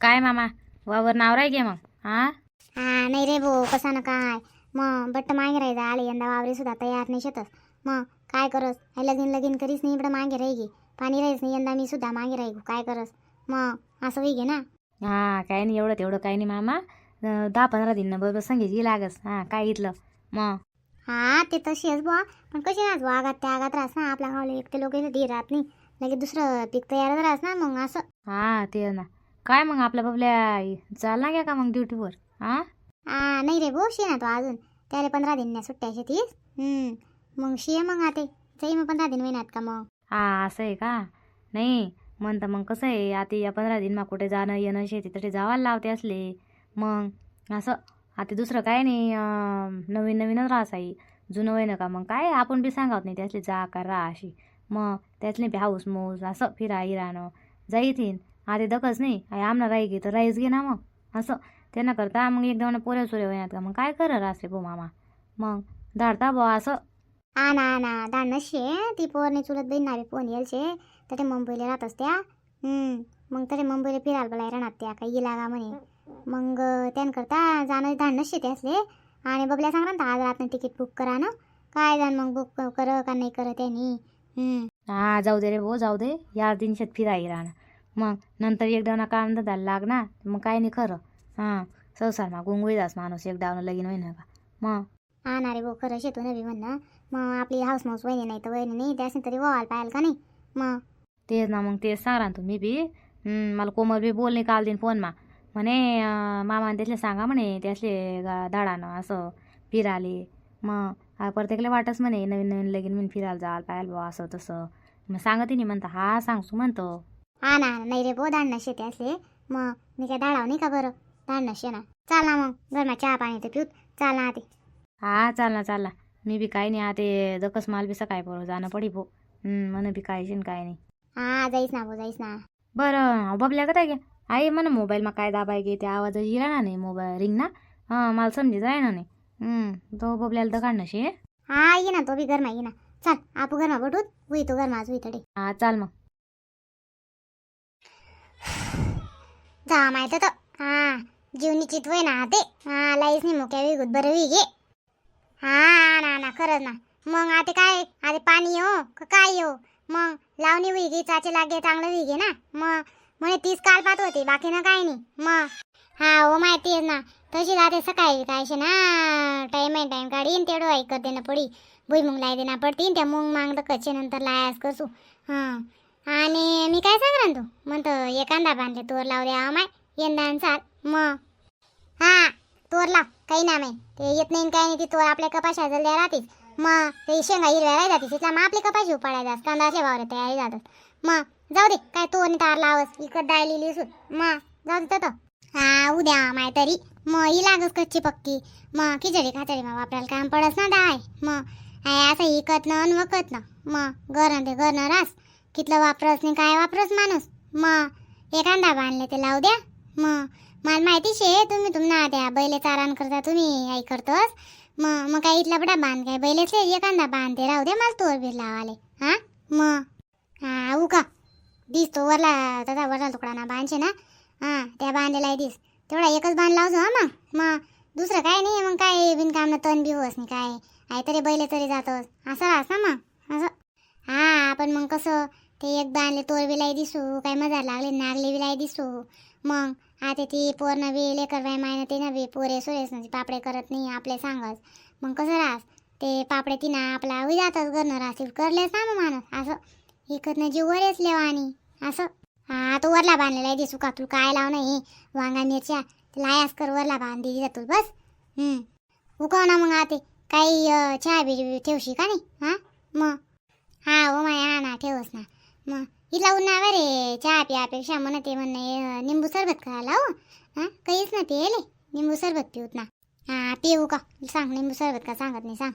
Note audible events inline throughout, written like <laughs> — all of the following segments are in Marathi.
काय मामा? वावर नावराय घे मग हा हा नाही रे भाऊ कसा ना काय? मग बट्ट मागे राहायचं आले यंदा वावरे सुद्धा तयार नाही शेतस मग काय करस? हे लगीन लगीन करीस नाही इकडं मागे राही गे पाणी राहीस नाही यंदा मी सुद्धा मागे राही काय करस? मग असं होई गे ना? हा काय नाही एवढं तेवढं काय नाही मामा. दहा पंधरा दिन बरोबर संगीत लागस हा काय इथलं मग हा ते तशीच बुवा. पण कशी नाच बुवा आगात त्या आगात राहस ना आपल्या गावाला एकटे लोक धीर राहत नाही. लगेच दुसरं पीक तयार राहस ना मग असं. हा ते ना. काय मग आपल्या बबल्या चालला घ्या का मग ड्युटीवर? हा हा नाही रे भाऊ शे ना तो अजून. त्याला पंधरा दिन सुट्ट्या शेतीस हम्म मग शे मग आता. जाई मग पंधरा दिन महिन्यात का मग? हा असं आहे का? नाही म्हणतं मग कसं आहे आता या पंधरा दिन मग कुठे जाणं येणं शेती तसे जावायला लावते असले. मग असं आता दुसरं काय नाही नवीन नवीनच राहस आहे जुनं वय का मग? काय आपण बी सांगावत नाही त्यातले जा का राहा अशी. मग त्यातले बी हाऊस मौज असं फिरा इराणं. जाईतीन आधी दकच नाही. आई आमना राही घे तर राहीच घे ना मग. असं. त्यांना करता मग एकदा दोन पोऱ्या सोऱ्या वयात का मग? काय करा असते पो मामा? मग धाडता बुवा असं. हा ना हा ना दांड शे ती पोरने चुलत बहीण नावे फोन येलशे तर ते मुंबईला राहत असत्या. हम्म, मग तरी मुंबईला फिरायला बोलाय राहणार त्या. काही लागा म्हणे? मग त्यांकरता जाणं धाड नसते ते असले. आणि बबल्या सांग ना आज रात्र तिकीट बुक करा ना. काय जाण मग बुक कर का नाही कर त्यांनी. हा जाऊ दे रे भाऊ जाऊ दे. या दिनशात फिराई राहणं मग नंतर एक डावना काम धंदा लागणार मग काय नाही खरं. हां संसार मग गुंगळी जास माणूस एक डावनं लगीन होईना का? मग? हा ना रे भाऊ खरं शेतू नवी म्हणणं. मग आपली हाऊस माऊस वहिनी नाही तर वहिनी नाही त्यासनी तरी वावायला पाहायला का नाही? मग? तेच ना मग तेच सांगा ना तुम्ही बी. मला कोमल बी बोलणे काल दिन फोन मा. म्हणे अं, मामा त्यातले सांगा म्हणे त्यासले गा- दाडानं असं फिराले. मग प्रत्येकाला वाटच म्हणे नवीन नवीन लगीन म्हणून फिरायला जायला पाहायला बुवा असं तसं. मग सांगते नाही म्हणता हा सांगतो म्हणतो. हा ना नाही रे भाऊ दांड नशे ते असले. मग मी काय दाडाव नाही का बरं? दांड नशे ना चाल ना मग गरमा चहा पाणी ते पिऊत. चाल ना ते हा चालना चालना मी बी काय नाही आता दकस माल बी सकाळी बरोबर जाणं पडी भो. मन बी काय शेन काय नाही. हा जाईस ना भाऊ जाईस ना. बरं बबल्या का? घ्या आई म्हणा मोबाईलमा काय दाबाय गे त्या आवाज हिरा नाही मोबाईल रिंग ना हां मला समजी जाय ना नाही तो बबल्याला तर काढणं शे. हा ये ना तो बी गरमा ये ना. चल आपू गरमा बटूत हुई तो गरमा आज हुई हा चाल मग. जा माहीत तर हा जीवनी चितवय ना ते. हा लाईस नाही मोक्या विगुत बरं वी घे. हा ना ना खरंच ना. मग आता काय? आता पाणी हो का काय हो? मग लावणी हुई गे चाचे लागे चांगलं हुई गे ना. मग म्हणे तीच काल पाहत होती बाकी ना काय नाही. मग हा हो माहिती आहे ना. तशी राहते सकाळी काय शे ना. टाईम आहे टाईम काढीन तेवढं ऐकत देणं पडी. भुईमुंग लाई देणं पडतीन त्या मुंग मागलं कच्चे नंतर लायास कसू. हां. आणि मी काय सांगणार तू म्हणतो एखादा बांधले तोर लावले आव माय. यंदा चाल मग हा तोर लाव. काही ना नाही ते येत नाही काय नाही ती तोर आपल्या कपाशा द्या राहतीस मग ते शेंगा हिरव्या राही जाते तिथला मग आपली कपाशी उपाडायला कांदा असे वावरे तयारी जातात. मग जाऊ दे काय तो आणि तार लावस. इकत डाळ लिहिली सून मग जाऊ दे तर हा उद्या माय तरी. मग ही लागस कच्ची पक्की. मग खिचडी खाचडी मग आपल्याला काम पडस ना डाय. मग आहे असं इकत ना अन वकत ना. मग घरनं ते घरनं रास कितलं वापरस नाही काय वापरस माणूस. मग एखादा बांधले ते लावू द्या. मग मला माहिती शे तुम्ही तुम्हाला त्या बैले चारान करता तुम्ही आई करतोस. मग मग काय इथला बडा बांध काय बैलेच एखादा बांधते राहू दे मला तोर बीर लावाले. हा? मग हा उका. दिस तो वरला त्याचा वरला तुकडा ना बांधशे ना? हां त्या बांधलेला आहे दिस. तेवढा एकच बांध लावतो हा मग. मग दुसरं काय नाही मग काय बिनकाम ना तण बी होस नाही काय. आहे तरी बैले तरी जातोस. असं राहस ना मग. असं. हा पण मग कसं ते एक बांधले तोर दिसू काय मजा लागले नागले बिलाई दिसू. मग आता ती पोर नवी लेकर बाय मायनं ते नवी पोरे सोरेस ना पापडे करत नाही आपले सांगस. मग कसं राहस ते पापडे तिना आपला उई जातच घरनं राहतील करलेस ना मग माणूस. असं. इकडनं जीव वरेच लेवा आणि असं? हा तो वरला बांधलेला आहे दिसू का तू काय लाव नाही वांगा मिरच्या लायास कर वरला बांध दिली जातो बस. हम्म. उकव ना मग आते काही चहा बी ठेवशी का नाही? हा? मग. हा ओ माय हा ना ठेवस ना. मग. हिला उन्हावर रे चहा पियापेक्षा म्हणा ते म्हणणं निंबू सरबत करायला हो हा? काहीच ना ते निंबू सरबत पिऊत ना. हा पिऊ का? सांग निंबू सरबत का सांगत नाही सांग.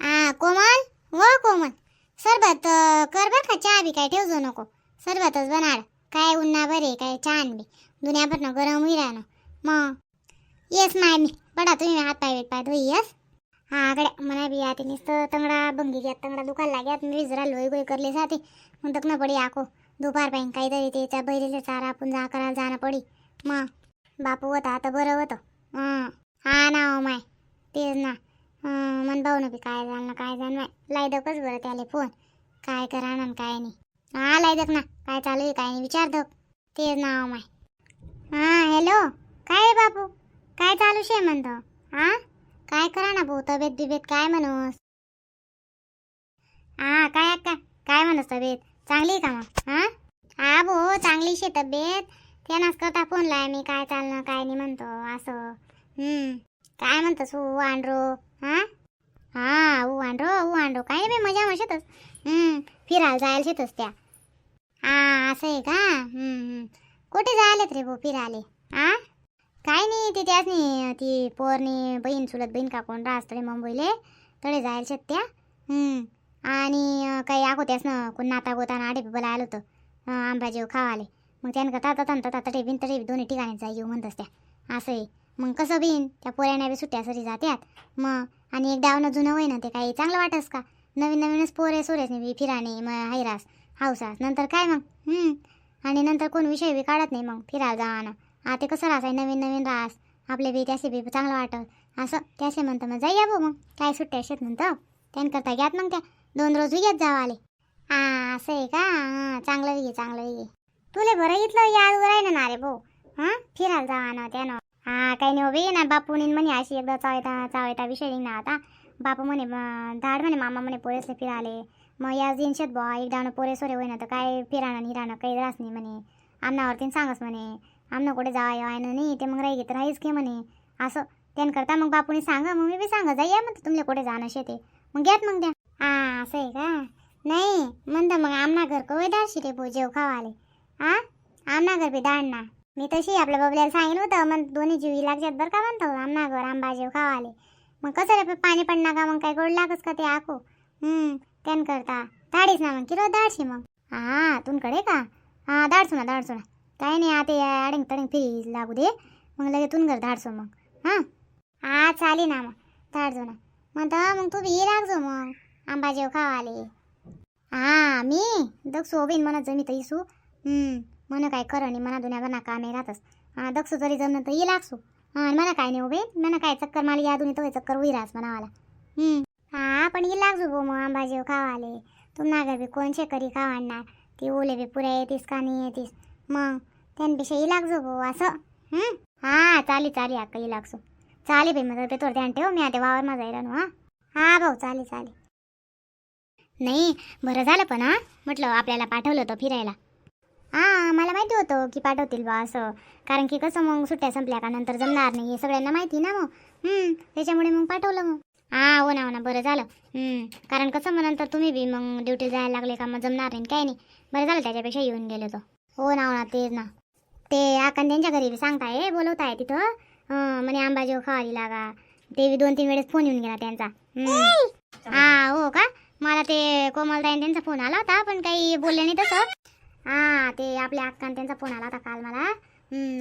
हा कोमल? हो कोमल. सरबत कर बर का चहा बी काय ठेवजो नको. सरबतच बनाड. काय उन्हा बरे काय छान बी. दुनियाभरनं गरम होई राहणं. मग? येस माय मी बडा तुम्ही हात पाय पाय धुई येस? हा गड्या. मना बी आता नुसतं तंगडा बंगी घ्यात तंगडा दुखायला लाग्यात मी जरा लोई गोई करले साथे मग तक न पडी आको दुपार पाहिजे काहीतरी ते त्या बैलीचे चारा आपण जा करायला जाणं पडी. मग बापू होता आता बरं होतं. हा ना हो माय. तेच ना. मन भाऊ बी काय झालं ना काय झालं नाही. लायदकच बरं त्याले फोन. काय करा ना काय नाही. हा लायदक ना काय चालू आहे काय नाही विचार दक ते नाव माय हा हॅलो काय आहे बापू? काय चालू शे म्हणतो? हा? काय करा ना भाऊ तब्येत बिबेत काय म्हणूस? हां काय अक्का? काय म्हणूस तब्येत? चांगली आहे का मग? हा? हा भाऊ चांगली शे तब्येत. त्यानाच करता फोन लाय मी काय चालणं काय नाही म्हणतो असं. हम्म काय म्हणतोस ऊ आंड्रो हा? हा ऊ आंड्रो ऊ आंड्रो काय नाही मजा मशातच फिरायला जायला शेतच त्या. हा असं आहे का? कुठे हम्म. कुठे जायलेत रे भाऊ फिरायले? हा काय नाही ते त्याच नाही ती पोरणी बहीण चुलत बहीण का कोण राहत रे मुंबईले? तळे जायला शेत त्या. आणि काही आखो त्यास ना कोण नाता गोता आडे बोला आलं होतं. अं, आंबाजीव खावाले. मग त्यानं का ताता तटे ताता टेबीन दोन्ही ठिकाणी जा येऊ म्हणतस त्या. असं आहे. मग कसं बिन? त्या पोऱ्याने बी सुट्ट्या सरी जात्यात. मग आणि एक डावनं जुनं वय ना ते काही चांगलं वाटस का? नवीन नवीनच पोरे सोरेच नाही फिराणे मग हैरास हावसास नंतर काय मग? हम्म. आणि नंतर कोण विषय बी काढत नाही मग फिरायला जावानं आता कसं राहायचं नवीन नवीन रास आपले बी त्याचे बी चांगलं वाटत असं त्याचे म्हणतं मग जाऊया भाऊ मग. काय सुट्ट्या शेत म्हणतं त्यांकरता घ्यात मग त्या. दोन रोज घेत जावं आले आ असं आहे का? हां चांगलं घे चांगलं घे. तुले बरं इथलं याद आहे ना रे भाऊ? हां? फिरायला जावा ना त्यानं. हा काही नाही होबी ना बापूनी म्हणे अशी एकदा चावता चावता विषय ना आता बापा म्हणे धाड म्हणे मामा म्हणे पोरेसले फिराले. मग या दिनशेत बॉ एक डावनं पोरे होईना तर काय फिराणं निराणं काही रास नाही म्हणे. आमनावरती सांगस म्हणे. आमना कुठे जाय येवायनं नाही ते मग राही घेत राहीच की म्हणे. असं त्यान करता मग बापूनी सांगा मग मी बी सांगा जाई या म्हणतो तुमले कुठे जाणं शेते. मग घ्यात मग द्या हा असं आहे का? नाही म्हणतं मग आमना घर कवय दारशी रे भाऊ जेव खावाले. हा आमना घर बी दाड ना. मी तशी आपल्या बबल्याला सांगितलं होतं मग दोन्ही जीव लागतात बरं का म्हणतो आमना घर आंबा जेव खावाले. मग कसं रे पाणी पडणार का मग काय गोड लागस का ते आखो? हम्म त्यान करता. दाडीस ना मग किरो दाडशी मग. हा तुमकडे का? हा दाडसो ना दाडसो ना काय नाही आता या अडंग तडंग फिरी लागू दे. मग लगे तुन घर धाडसो मग. हां? हा चालेल ना मग. धाडसो ना म्हणता मग तू बी लागजो मग. आंबा जेव खावाले हा मी? दक्ष सोबीन म्हणत जमी तर इसू. हम्म म्हण काय कर नाही मना दुनिया बना कामे राहतस. हा दक्ष जरी जमलं तर ये लागसो. हां आणि मला काय नाही हो उभे म्हणा काय चक्कर मला या दोन्ही तो चक्कर उईरास म्हणावाला हम्म. हा पण ये लागजो गो मग आंबा खावाले. तुम नागर बी कोण शेकरी खावाडणार ती ओले बी पुऱ्या येतीस का नाही येतीस? मग त्यांपेक्षा ये लागजो गो असं? हा चाली चाली अक्का ये लागसो चालेल बाई मग ते थोडं ध्यान ठेव मी आता वावर माझा येणार हा. हा भाऊ चालेल चालेल नाही बरं झालं पण हा. म्हटलं आपल्याला पाठवलं होतं फिरायला. हा मला माहिती होतं की पाठवतील बा असं. कारण की कसं मग सुट्ट्या संपल्या का नंतर जमणार नाही हे सगळ्यांना माहिती ना मग. हम्म, त्याच्यामुळे मग पाठवलं मग. हा हो ना हो ना बरं झालं. हम्म, कारण कसं मग नंतर तुम्ही बी मग ड्युटी जायला लागले का मग जमणार नाही काय नाही. बरं झालं त्याच्यापेक्षा येऊन गेलो तो. हो ना हो ना तेच ना. ते आकान त्यांच्या घरी बी सांगताय बोलवताय तिथं. हं, म्हणे आंबाजीव हो खावाली लागा. ते बी दोन तीन वेळेस फोन येऊन गेला त्यांचा. हा हो का? मला ते कोमलताईन त्यांचा फोन आला होता पण काही बोलले नाही तसं. हा ते आपल्या अक्कान त्यांचा फोन आला होता काल मला.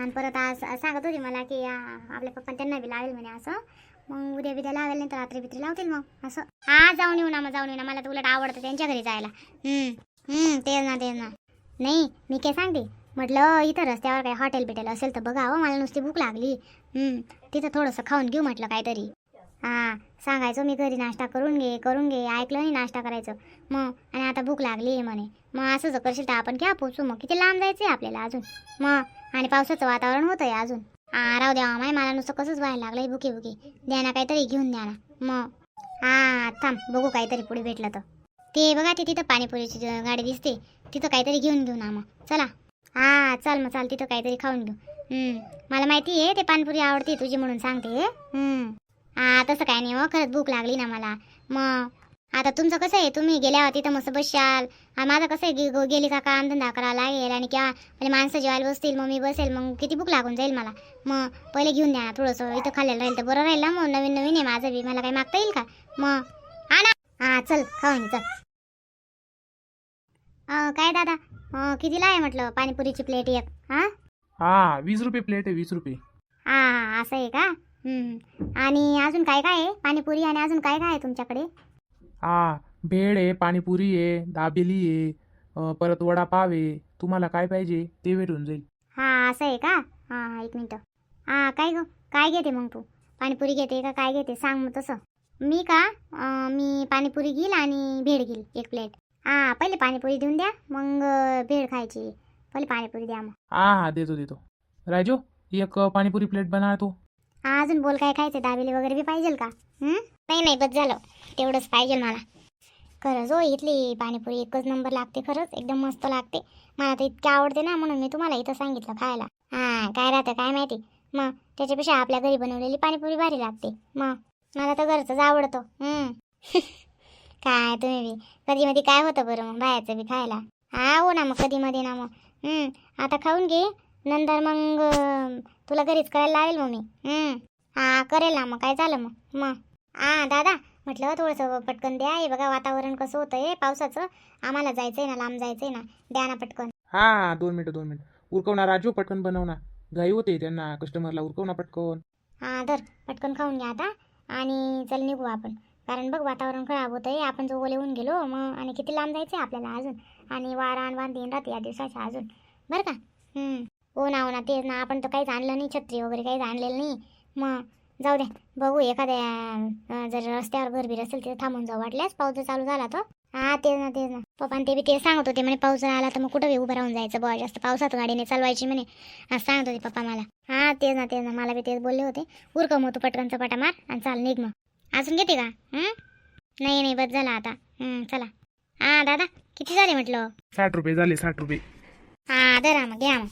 आणि परत आज सांगत होती मला की आपल्या पप्पा त्यांना बी लावेल म्हणे असं. मग उद्या बिद्या लावेल नाही तर रात्री बित्री लावतील मग असं. हा जाऊन येऊ ना मग जाऊन येऊ ना मला तर उलट आवडतं त्यांच्या घरी जायला. तेच ना तेच ना. नाही मी काय सांगते? म्हटलं इथं रस्त्यावर काही हॉटेल बिटेल असेल तर बघा हो मला नुसती भूक लागली. तिथं थोडंसं खाऊन घेऊ म्हटलं काहीतरी. हा सांगायचो मी घरी नाश्ता करून घे करून घे ऐकलं नाही नाश्ता करायचं. मग आणि आता भूक लागली आहे म्हणे. मग असं जर करशील तर आपण घ्या पोचू मग. किती लांब जायचं आहे आपल्याला अजून. मग आणि पावसाचं वातावरण होतं आहे अजून. आ राहू द्या माय मला नुसतं कसंच व्हायला लागलंय बुकी बुकी द्या ना काहीतरी घेऊन द्या ना. मग. हा थांब बघू काहीतरी पुढे भेटलं तर. ते बघा ते तिथं पाणीपुरीची गाडी दिसते. तिथं काहीतरी घेऊन घेऊ ना मग. चला. हा चल मग चाल तिथं काहीतरी खाऊन घेऊ. मला माहिती आहे ते पाणीपुरी आवडते तुझी म्हणून सांगते. हा तसं काय नाही हो खरंच भूक लागली ना मला. मग. आता तुमचं कसं आहे? तुम्ही गेल्यावर तिथं मस्त बसशाल. आणि माझं कसं आहे? गे- गेली का काम धंदा करावा लागेल आणि किंवा म्हणजे माणसं जेवायला बसतील मग मी बसेल मग किती भूक लागून जाईल मला? मग पहिले घेऊन द्या थोडंसं. इथं खाल्लेलं राहील तर बरं राहील ना मग. नवीन नवीन आहे माझं बी. मला काही मागता येईल का? मग. ना. हा चल खाऊन चल. काय दादा? कितीला आहे म्हटलं पाणीपुरीची प्लेट एक? हा? हा वीस रुपये प्लेट आहे वीस रुपये. हा असं आहे का? हम्म. आणि अजून काय काय आहे? पाणीपुरी आणि अजून काय काय आहे तुमच्याकडे? हा भेळ आहे पाणीपुरी आहे दाबेली आहे परत वडापाव आहे. तुम्हाला काय पाहिजे ते भेटून जाईल. हा असं आहे का? हा एक मिनटं. हा काय ग? काय घेते मग तू? पाणीपुरी घेते का काय घेते? सांग मग तसं. मी का? अं, मी पाणीपुरी घेईल आणि भेळ घेईल एक प्लेट. हा पहिले पाणीपुरी देऊन द्या मग अं, भेळ खायची. पहिले पाणीपुरी द्या मग. हा हा देतो देतो. राजू एक पाणीपुरी प्लेट बना तू. हा अजून बोल काय खायचं दाबेली वगैरे बी पाहिजे का? हं? नाही नाही बस झालं. तेवढंच पाहिजे मला. खरंच हो इथली पाणीपुरी एकच नंबर लागते खरंच. एकदम मस्त लागते. मला तर इतकी आवडते ना म्हणून मी तुम्हाला इथं सांगितलं खायला. हां काय राहतं काय माहिती? मग त्याच्यापेक्षा आपल्या घरी बनवलेली पाणीपुरी भारी लागते. मग मला तर घरचंच आवडतं. <laughs> काय तुम्ही बी. कधी मध्ये काय होतं बरं मग बाहेरचं बी खायला? हा हो ना मग कधी मध्ये ना मग. आता खाऊन घे. नंतर मग तुला घरीच करायला लावेल मग मी. हं. हा करेल ना मग काय झालं मग? मग हा दादा म्हटलं थोडंसं पटकन द्या. हे बघा वातावरण कसं होतं आहे पावसाचं. आम्हाला जायचंय ना लांब जायचंय ना. द्या ना पटकन. हा हा दोन मिनिटं दोन मिनिटं. उरकवणार राजू पटकन बनव ना. घाई होते त्यांना कस्टमरला उरकव ना पटकन. हा धर पटकन खाऊन घ्या आता. आणि चल निघू आपण. कारण बघ वातावरण खराब होतं आहे आपण जो ओले होऊन गेलो मग आणि किती लांब जायचं आहे आपल्याला अजून? आणि वारा आणि वांदीन राहते या दिवसाच्या अजून. बरं का? हं. हो ना हो ना तेच ना. आपण तर काहीच आणलं नाही छत्री वगैरे काहीच आणलेलं नाही. मग जाऊ दे बघू एखाद्या जर रस्त्यावर गरबीर असेल तिथे थांबून जाऊ वाटल्यास पाऊस जर चालू झाला तर. हा तेच ना तेच ना. पप्पा ते बी ते सांगत होते म्हणे पाऊस आला तर मग कुठं बी उभं राहून जायचं बुवा जास्त पावसात गाडीने चालवायची म्हणे. असं सांगत होते पप्पा मला. हा तेच ना तेच ना. मला बी तेच बोलले होते. उरकम होतो पटकन चपाटा मार आणि चाल निघ मग. अजून घेते का? हं? नाही नाही बस झाला आता. हं, चला. हा दादा किती झाले म्हटलं? साठ रुपये झाले साठ रुपये. हा धरा मग घ्या मग.